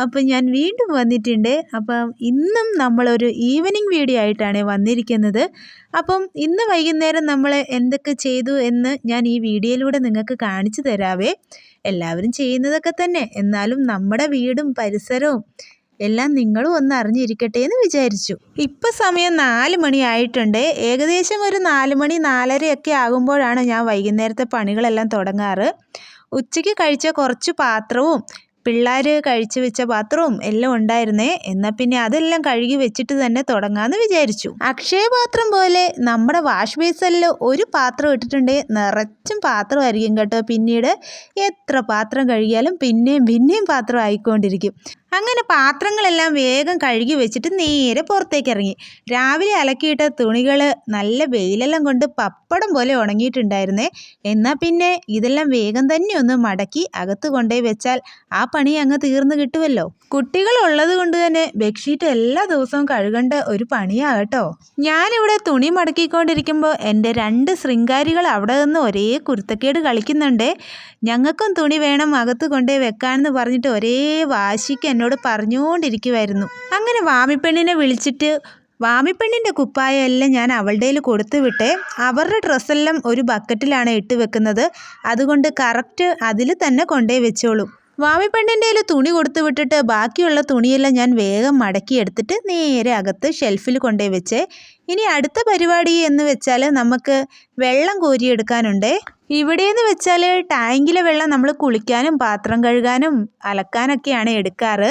അപ്പം ഞാൻ വീണ്ടും വന്നിട്ടുണ്ട്. അപ്പം ഇന്നും നമ്മളൊരു ഈവനിങ് വീഡിയോ ആയിട്ടാണ് വന്നിരിക്കുന്നത്. അപ്പം ഇന്ന് വൈകുന്നേരം നമ്മൾ എന്തൊക്കെ ചെയ്തു എന്ന് ഞാൻ ഈ വീഡിയോയിലൂടെ നിങ്ങൾക്ക് കാണിച്ചു തരാവേ. എല്ലാവരും ചെയ്യുന്നതൊക്കെ തന്നെ. എന്നാലും നമ്മുടെ വീടും പരിസരവും എല്ലാം നിങ്ങളും ഒന്ന് അറിഞ്ഞിരിക്കട്ടെ എന്ന് വിചാരിച്ചു. ഇപ്പം സമയം നാല് മണിയായിട്ടുണ്ട് ഏകദേശം ഒരു നാല് മണി നാലരയൊക്കെ ആകുമ്പോഴാണ് ഞാൻ വൈകുന്നേരത്തെ പണികളെല്ലാം തുടങ്ങാറ്. ഉച്ചയ്ക്ക് കഴിച്ച കുറച്ച് പാത്രവും പിള്ളേർ കഴിച്ചു വെച്ച പാത്രവും എല്ലാം ഉണ്ടായിരുന്നേ. എന്നാൽ പിന്നെ അതെല്ലാം കഴുകി വെച്ചിട്ട് തന്നെ തുടങ്ങാമെന്ന് വിചാരിച്ചു. അക്ഷയപാത്രം പോലെ നമ്മുടെ വാഷ് ബേസിനിൽ ഒരു പാത്രം ഇട്ടിട്ടുണ്ട്. നിറച്ചും പാത്രമായിരിക്കും കേട്ടോ. പിന്നീട് എത്ര പാത്രം കഴുകിയാലും പിന്നെയും പിന്നെയും പാത്രം ആയിക്കൊണ്ടിരിക്കും. അങ്ങനെ പാത്രങ്ങളെല്ലാം വേഗം കഴുകി വെച്ചിട്ട് നേരെ പുറത്തേക്ക് ഇറങ്ങി. രാവിലെ അലക്കിയിട്ട തുണികൾ നല്ല വെയിലെല്ലാം കൊണ്ട് പപ്പടം പോലെ ഉണങ്ങിയിട്ടുണ്ടായിരുന്നേ. എന്നാൽ പിന്നെ ഇതെല്ലാം വേഗം തന്നെ ഒന്ന് മടക്കി അകത്ത് കൊണ്ടുപോയി വെച്ചാൽ ആ പണി അങ്ങ് തീർന്നു കിട്ടുമല്ലോ കുട്ടികൾ ഉള്ളത് കൊണ്ട് തന്നെ ബെഡ്ഷീറ്റ് എല്ലാ ദിവസവും കഴുകേണ്ട ഒരു പണിയാകട്ടോ. ഞാനിവിടെ തുണി മടക്കിക്കൊണ്ടിരിക്കുമ്പോൾ എന്റെ രണ്ട് ശൃംഗാരികൾ അവിടെ നിന്ന് ഒരേ കുരുത്തക്കേട് കളിക്കുന്നുണ്ട്. ഞങ്ങൾക്കും തുണി വേണം അകത്ത് കൊണ്ടേ വെക്കാനെന്ന് പറഞ്ഞിട്ട് ഒരേ വാശിക്ക് എന്നോട് പറഞ്ഞുകൊണ്ടിരിക്കുമായിരുന്നു അങ്ങനെ വാമിപ്പെണ്ണിനെ വിളിച്ചിട്ട് വാമിപ്പെണ്ണിന്റെ കുപ്പായം എല്ലാം ഞാൻ അവളുടെ കൊടുത്തു വിട്ടേ അവരുടെ ഡ്രസ്സെല്ലാം ഒരു ബക്കറ്റിലാണ് ഇട്ട് വെക്കുന്നത്. അതുകൊണ്ട് കറക്റ്റ് അതിൽ തന്നെ കൊണ്ടേ വെച്ചോളും. വാമിപ്പെണ്ണിന്റെ തുണി കൊടുത്തു വിട്ടിട്ട് ബാക്കിയുള്ള തുണിയെല്ലാം ഞാൻ വേഗം മടക്കി എടുത്തിട്ട് നേരെ അകത്ത് ഷെൽഫിൽ കൊണ്ടുപോയി വെച്ചേ. ഇനി അടുത്ത പരിപാടി എന്ന് വെച്ചാൽ നമുക്ക് വെള്ളം കോരിയെടുക്കാനുണ്ട്. ഇവിടെയെന്ന് വെച്ചാൽ ടാങ്കിലെ വെള്ളം നമ്മൾ കുളിക്കാനും പാത്രം കഴുകാനും അലക്കാനൊക്കെയാണ് എടുക്കാറ്.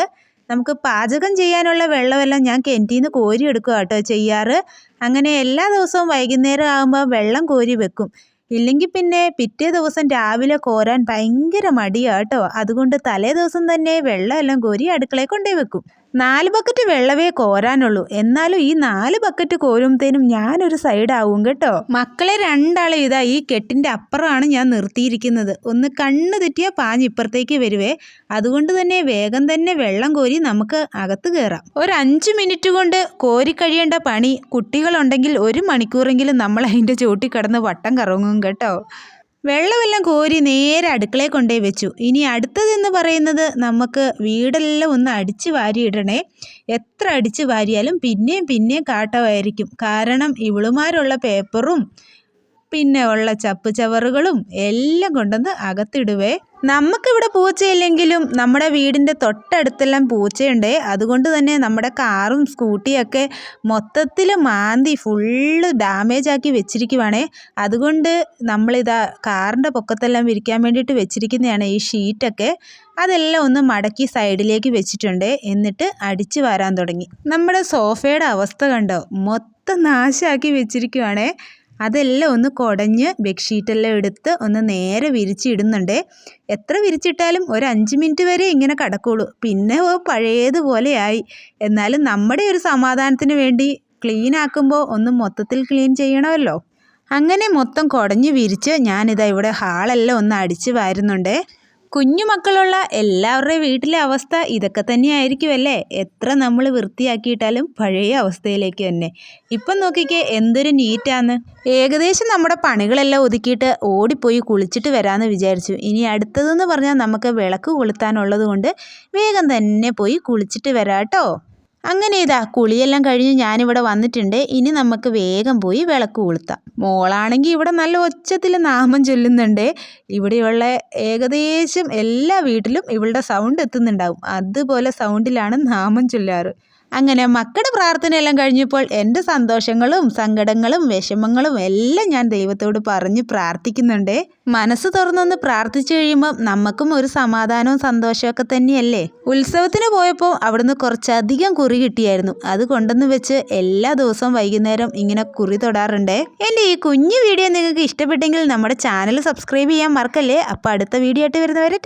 നമുക്ക് പാചകം ചെയ്യാനുള്ള വെള്ളമെല്ലാം ഞാൻ കിണറ്റിൽ നിന്ന് കോരി കേട്ടോ ചെയ്യാറ്. അങ്ങനെ എല്ലാ ദിവസവും വൈകുന്നേരം ആകുമ്പോൾ വെള്ളം കോരി വെക്കും. ഇല്ലെങ്കിൽ പിന്നെ പിറ്റേ ദിവസം രാവിലെ കോരാൻ ഭയങ്കര മടിയാട്ടോ. അതുകൊണ്ട് തലേ ദിവസം തന്നെ വെള്ളമെല്ലാം കോരി അടുക്കളയിൽ കൊണ്ടുപോയി വെക്കും. നാല് ബക്കറ്റ് വെള്ളമേ കോരാനുള്ളൂ. എന്നാലും ഈ നാല് ബക്കറ്റ് കോരുമ്പത്തേനും ഞാനൊരു സൈഡാവും കേട്ടോ. മക്കളെ രണ്ടാളെ ഇതാ ഈ കെട്ടിന്റെ അപ്പുറമാണ് ഞാൻ നിർത്തിയിരിക്കുന്നത്. ഒന്ന് കണ്ണു തെറ്റിയാൽ പാഞ്ഞിപ്പുറത്തേക്ക് വരുവേ. അതുകൊണ്ട് തന്നെ വേഗം തന്നെ വെള്ളം കോരി നമുക്ക് അകത്ത് കയറാം ഒരു അഞ്ച് മിനിറ്റ് കൊണ്ട് കോരി കഴിയേണ്ട പണി കുട്ടികളുണ്ടെങ്കിൽ ഒരു മണിക്കൂറെങ്കിലും നമ്മൾ അതിന്റെ ചോട്ടി കിടന്ന് വട്ടം കറങ്ങും കേട്ടോ. വെള്ളമെല്ലാം കോരി നേരെ അടുക്കളയിൽ കൊണ്ടുപോയി വെച്ചു. ഇനി അടുത്തതെന്ന് പറയുന്നത് നമുക്ക് വീടെല്ലാം ഒന്ന് അടിച്ച് വാരിയിടണേ. എത്ര അടിച്ച് വാരിയാലും പിന്നെയും പിന്നെയും കാട്ടമായിരിക്കും കാരണം ഇവളുമാരുള്ള പേപ്പറും പിന്നെ ഉള്ള ചപ്പ് ചവറുകളും എല്ലാം കൊണ്ടുവന്ന് അകത്തിടുവേ. നമുക്കിവിടെ പൂച്ചയില്ലെങ്കിലും നമ്മുടെ വീടിന്റെ തൊട്ടടുത്തെല്ലാം പൂച്ചയുണ്ട്. അതുകൊണ്ട് തന്നെ നമ്മുടെ കാറും സ്കൂട്ടിയൊക്കെ മൊത്തത്തിൽ മാന്തി ഫുള്ള് ഡാമേജ് ആക്കി വെച്ചിരിക്കുവാണേ. അതുകൊണ്ട് നമ്മളിതാ കാറിന്റെ പൊക്കത്തെല്ലാം വിരിക്കാൻ വേണ്ടിയിട്ട് വെച്ചിരിക്കുന്നതാണ് ഈ ഷീറ്റൊക്കെ. അതെല്ലാം ഒന്ന് മടക്കി സൈഡിലേക്ക് വെച്ചിട്ടുണ്ട്. എന്നിട്ട് അടിച്ചു വരാൻ തുടങ്ങി. നമ്മുടെ സോഫയുടെ അവസ്ഥ കണ്ടോ? മൊത്തം നാശമാക്കി വെച്ചിരിക്കുവാണേ. അതെല്ലാം ഒന്ന് കുടഞ്ഞ് ബെഡ്ഷീറ്റെല്ലാം എടുത്ത് ഒന്ന് നേരെ വിരിച്ചിടുന്നുണ്ട്. എത്ര വിരിച്ചിട്ടാലും ഒരു അഞ്ച് മിനിറ്റ് വരെ ഇങ്ങനെ കിടക്കുള്ളൂ. പിന്നെ പഴയതുപോലെയായി. എന്നാലും നമ്മുടെ ഒരു സമാധാനത്തിന് വേണ്ടി ക്ലീൻ ആക്കുമ്പോൾ ഒന്ന് മൊത്തത്തിൽ ക്ലീൻ ചെയ്യണമല്ലോ. അങ്ങനെ മൊത്തം കുടഞ്ഞ് വിരിച്ച് ഞാനിതാ ഇവിടെ ഹാളെല്ലാം ഒന്ന് അടിച്ച് വാരുന്നുണ്ട്. കുഞ്ഞു മക്കളുള്ള എല്ലാവരുടെയും വീട്ടിലെ അവസ്ഥ ഇതൊക്കെ തന്നെയായിരിക്കുമല്ലേ? എത്ര നമ്മൾ വൃത്തിയാക്കിയിട്ടാലും പഴയ അവസ്ഥയിലേക്ക് തന്നെ. ഇപ്പം നോക്കിക്കേ എന്തൊരു നീറ്റാന്ന്. ഏകദേശം നമ്മുടെ പണികളെല്ലാം ഒതുക്കിയിട്ട് ഓടിപ്പോയി കുളിച്ചിട്ട് വരാമെന്ന് വിചാരിച്ചു. ഇനി അടുത്തതെന്ന് പറഞ്ഞാൽ നമുക്ക് വിളക്ക് കൊളുത്താനുള്ളത് കൊണ്ട് വേഗം തന്നെ പോയി കുളിച്ചിട്ട് വരാം കേട്ടോ അങ്ങനെ ഇതാ കുളിയെല്ലാം കഴിഞ്ഞ് ഞാനിവിടെ വന്നിട്ടുണ്ട്. ഇനി നമുക്ക് വേഗം പോയി വിളക്ക് കൊളുത്താം. മോളാണെങ്കിൽ ഇവിടെ നല്ല ഒച്ചത്തിൽ നാമം ചൊല്ലുന്നുണ്ട്. ഇവിടെയുള്ള ഏകദേശം എല്ലാ വീട്ടിലും ഇവളുടെ സൗണ്ട് എത്തുന്നുണ്ടാവും. അതുപോലെ സൗണ്ടിലാണ് നാമം ചൊല്ലാറ്. അങ്ങനെ മക്കളുടെ പ്രാർത്ഥനയെല്ലാം കഴിഞ്ഞപ്പോൾ എന്റെ സന്തോഷങ്ങളും സങ്കടങ്ങളും വിഷമങ്ങളും എല്ലാം ഞാൻ ദൈവത്തോട് പറഞ്ഞ് പ്രാർത്ഥിക്കുന്നുണ്ട്. മനസ്സ് തുറന്നൊന്ന് പ്രാർത്ഥിച്ചു കഴിയുമ്പോൾ നമുക്കും ഒരു സമാധാനവും സന്തോഷമൊക്കെ തന്നെയല്ലേ? ഉത്സവത്തിന് പോയപ്പോൾ അവിടുന്ന് കുറച്ചധികം കുറി കിട്ടിയായിരുന്നു. അത് കൊണ്ടെന്ന് വെച്ച് എല്ലാ ദിവസവും വൈകുന്നേരം ഇങ്ങനെ കുറി തൊടാറുണ്ട്. എന്റെ ഈ കുഞ്ഞു വീഡിയോ നിങ്ങൾക്ക് ഇഷ്ടപ്പെട്ടെങ്കിൽ നമ്മുടെ ചാനൽ സബ്സ്ക്രൈബ് ചെയ്യാൻ മറക്കല്ലേ? അപ്പോൾ അടുത്ത വീഡിയോ ആയിട്ട് വരുന്നവരെ